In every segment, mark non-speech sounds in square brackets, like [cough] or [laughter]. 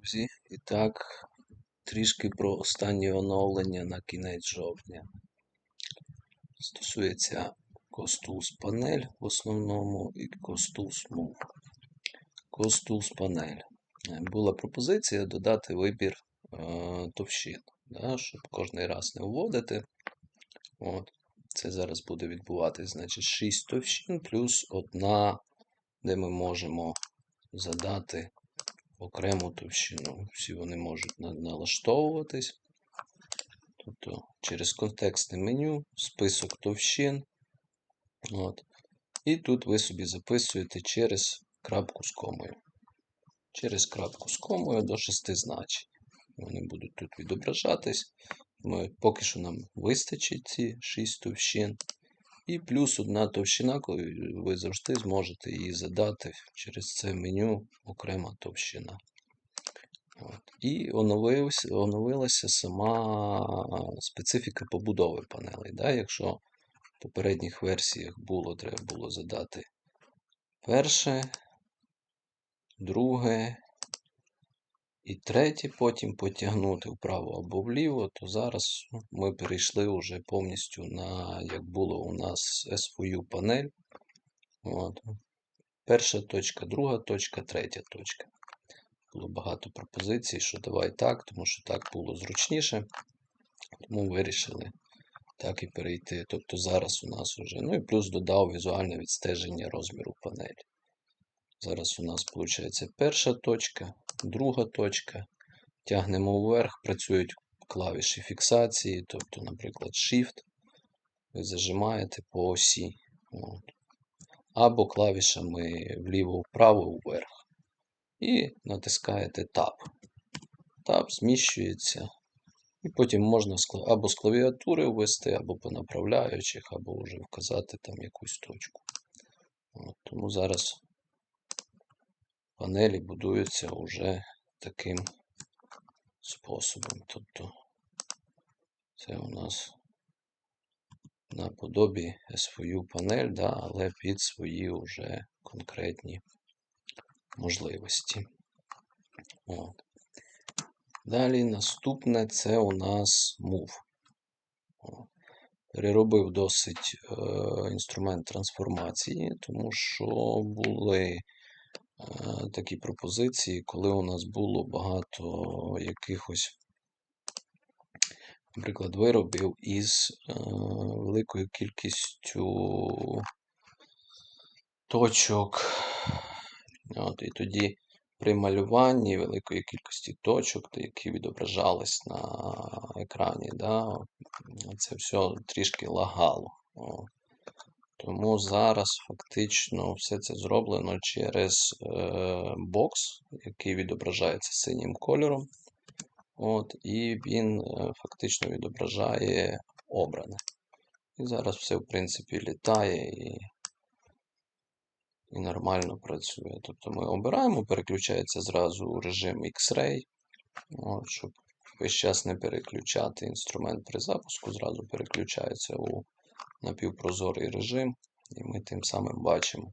друзі. І так, трішки про останнє оновлення на кінець жовтня. Стосується Costools панель в основному і Costools Move. Costools панель. Е, Була пропозиція додати вибір е, товщин, да, щоб кожний раз не вводити. От. Це зараз буде відбуватись, значить, 6 товщин плюс одна, де ми можемо задати окрему товщину. Всі вони можуть налаштовуватись. Тобто через контекстне меню, список товщин. От. І тут ви собі записуєте через крапку з комою. Через крапку з комою до шести значень. Вони будуть тут відображатись. Ми, поки що нам вистачить ці 6 товщин. І плюс одна товщина, коли ви завжди зможете її задати через це меню окрема товщина. От. І оновився, оновилася сама специфіка побудови панелей. Да? Якщо в попередніх версіях було, треба було задати перше, друге і третє, потім потягнути вправо або вліво, то зараз ну, ми перейшли вже повністю на, як було у нас SVU панель. От. Перша точка, друга точка, третя точка. Було багато пропозицій, що давай так, тому що так було зручніше. Тому вирішили так і перейти. Тобто зараз у нас вже. Ну і плюс додав візуальне відстеження розміру панелі. Зараз у нас виходить перша точка, друга точка. Тягнемо вверх, працюють клавіші фіксації, тобто, наприклад, Shift. Ви зажимаєте по осі. От. Або клавішами вліво-вправо вверх. І натискаєте Tab. Tab зміщується. І потім можна або з клавіатури ввести, або по направляючих, або вже вказати там якусь точку. От. Тому зараз панелі будуються вже таким способом. Тобто це у нас наподобі свою панель, да, але під свої вже конкретні можливості. От. Далі наступне це у нас Move. Переробив досить е, інструмент трансформації, тому що були такі пропозиції, коли у нас було багато якихось, наприклад, виробів із е, великою кількістю точок. От, і тоді при малюванні великої кількості точок, які відображались на екрані, да, це все трішки лагало. О. Тому зараз фактично все це зроблено через е, бокс, який відображається синім кольором. От, і він е, фактично відображає обране. І зараз все, в принципі, літає і, і нормально працює. Тобто ми обираємо, переключається зразу у режим X-Ray, щоб весь час не переключати інструмент при запуску, зразу переключається у напівпрозорий режим, і ми тим самим бачимо.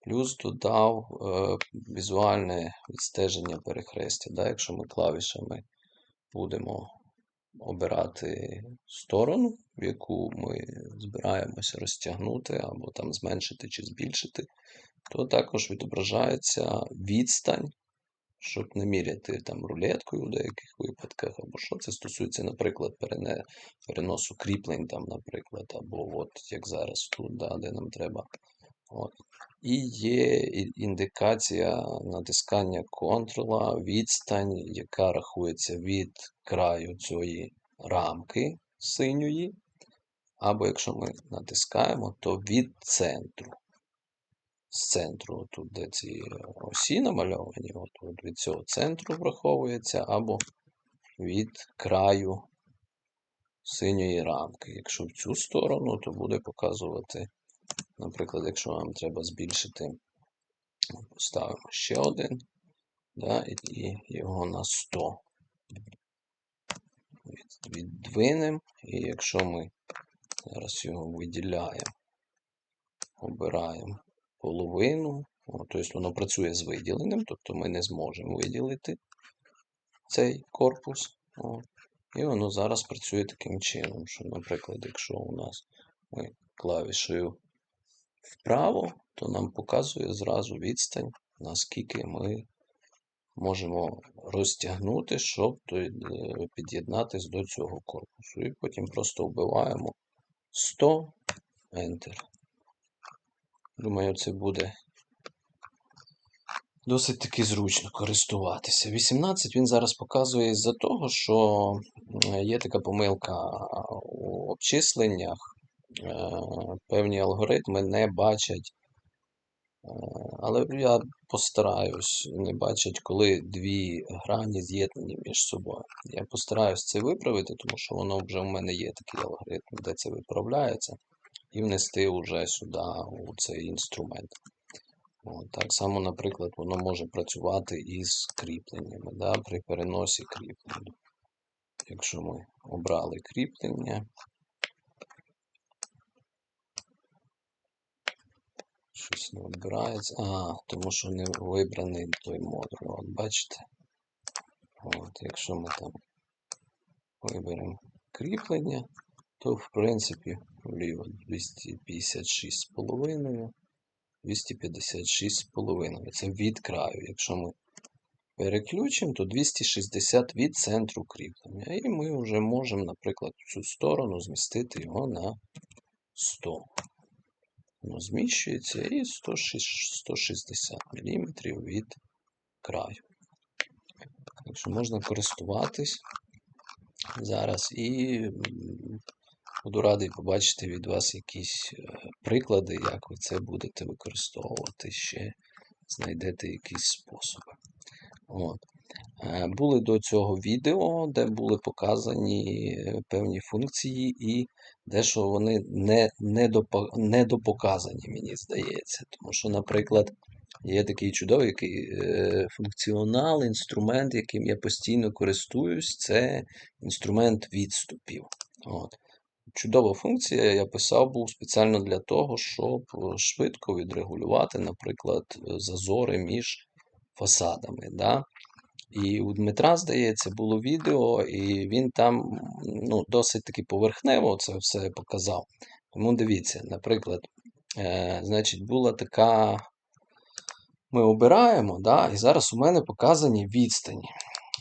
Плюс додав е, візуальне відстеження перехрестя. Да? Якщо ми клавішами будемо обирати сторону, в яку ми збираємося розтягнути, або там зменшити чи збільшити, то також відображається відстань, щоб не міряти там рулеткою в деяких випадках, або що це стосується, наприклад, переносу кріплень, там, наприклад, або от як зараз тут, да, де нам треба. От. І є індикація натискання контрола, відстань, яка рахується від краю цієї рамки синьої. Або якщо ми натискаємо, то від центру. З центру, тут де ці осі намальовані, от, от від цього центру враховується, або від краю синьої рамки. Якщо в цю сторону, то буде показувати, наприклад, якщо нам треба збільшити, поставимо ще один, да, і, його на 100. Від, віддвинемо, і якщо ми зараз його виділяємо, обираємо половину, тобто воно працює з виділеним, тобто ми не зможемо виділити цей корпус. О. І воно зараз працює таким чином, що, наприклад, якщо у нас ми клавішею вправо, то нам показує зразу відстань, наскільки ми можемо розтягнути, щоб е, під'єднатись до цього корпусу. І потім просто вбиваємо 100 Enter. Думаю, це буде досить таки зручно користуватися. 18 він зараз показує із-за того, що є така помилка у обчисленнях. Е, Певні алгоритми не бачать, е, але я постараюсь, не бачать, коли дві грані з'єднані між собою. Я постараюсь це виправити, тому що воно вже в мене є такий алгоритм, де це виправляється, і внести вже сюди у цей інструмент. От, так само, наприклад, воно може працювати із кріпленнями да, при переносі кріплень. Якщо ми обрали кріплення, щось не обирається. А, тому що не вибраний той модуль. От бачите? От, якщо ми там виберемо кріплення, то в принципі вліво 256,5. 256,5. Це від краю. Якщо ми переключимо, то 260 від центру кріплення. І ми вже можемо, наприклад, в цю сторону змістити його на 100. Воно зміщується і 160 мм від краю. Так можна користуватись зараз і буду радий побачити від вас якісь е, приклади, як ви це будете використовувати ще, знайдете якісь способи. От. Е, Були до цього відео, де були показані е, певні функції, і дещо вони не, не, допо, не допоказані, мені здається. Тому що, наприклад, є такий чудовий який, функціонал, інструмент, яким я постійно користуюсь, це інструмент відступів. От. Чудова функція, я писав був спеціально для того, щоб е, швидко відрегулювати, наприклад, е, зазори між фасадами. Да? І у Дмитра, здається, було відео, і він там ну, досить таки поверхнево це все показав. Тому дивіться, наприклад, е, значить, була така. Ми обираємо, да, і зараз у мене показані відстані.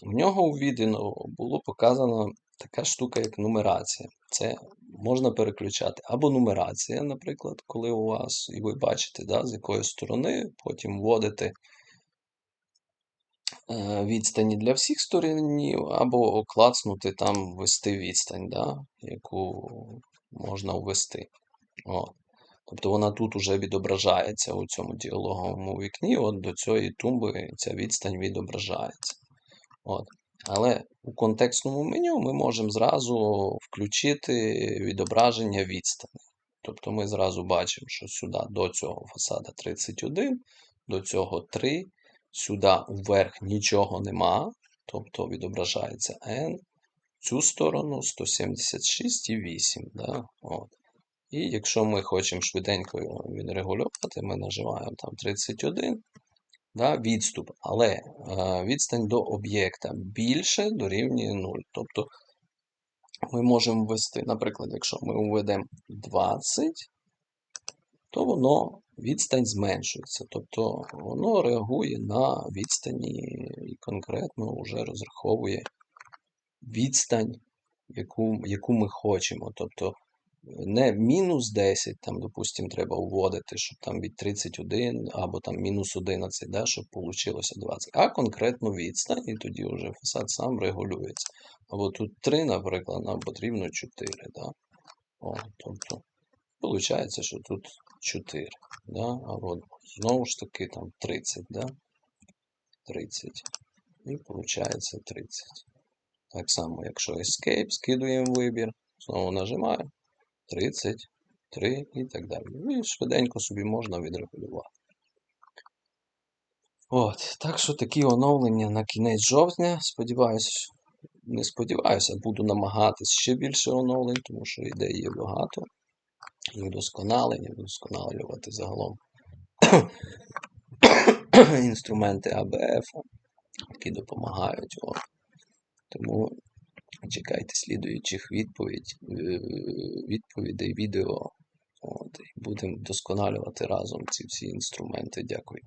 В нього у відео було показано така штука, як нумерація. Це можна переключати або нумерація, наприклад, коли у вас, і ви бачите, да, з якої сторони, потім вводите е, відстані для всіх сторінів, або клацнути там ввести відстань, да, яку можна ввести. От. Тобто вона тут уже відображається у цьому діалоговому вікні, от до цієї тумби ця відстань відображається. От. Але у контекстному меню ми можемо зразу включити відображення відстані. Тобто ми зразу бачимо, що сюди до цього фасада 31, до цього 3, сюди вверх нічого нема, тобто відображається n, цю сторону 176,8. Да? От. І якщо ми хочемо швиденько його відрегулювати, ми нажимаємо там 31, да, відступ, але е, відстань до об'єкта більше дорівнює 0. Тобто ми можемо ввести, наприклад, якщо ми введемо 20, то воно відстань зменшується. Тобто воно реагує на відстані і конкретно вже розраховує відстань, яку, яку ми хочемо. Тобто не мінус 10, там, допустимо, треба вводити, щоб там від 31 або там мінус 11, да, щоб вийшло 20, а конкретно відстань, і тоді вже фасад сам регулюється. Або тут 3, наприклад, нам потрібно 4. Да? О, тобто, виходить, що тут 4. Да? Або знову ж таки там 30. Да? 30. І виходить 30. Так само, якщо Escape, скидуємо вибір, знову нажимаємо. 33 і так далі. Ну, І швиденько собі можна відрегулювати. От, так що такі оновлення на кінець жовтня. Сподіваюсь, не сподіваюся, буду намагатись ще більше оновлень, тому що ідей є багато. Їх досконалення, вдосконалювати загалом [coughs] інструменти АБФ, які допомагають. От. Тому чекайте слідуючих е, відповідей, відео. От, і будемо вдосконалювати разом ці всі інструменти. Дякую.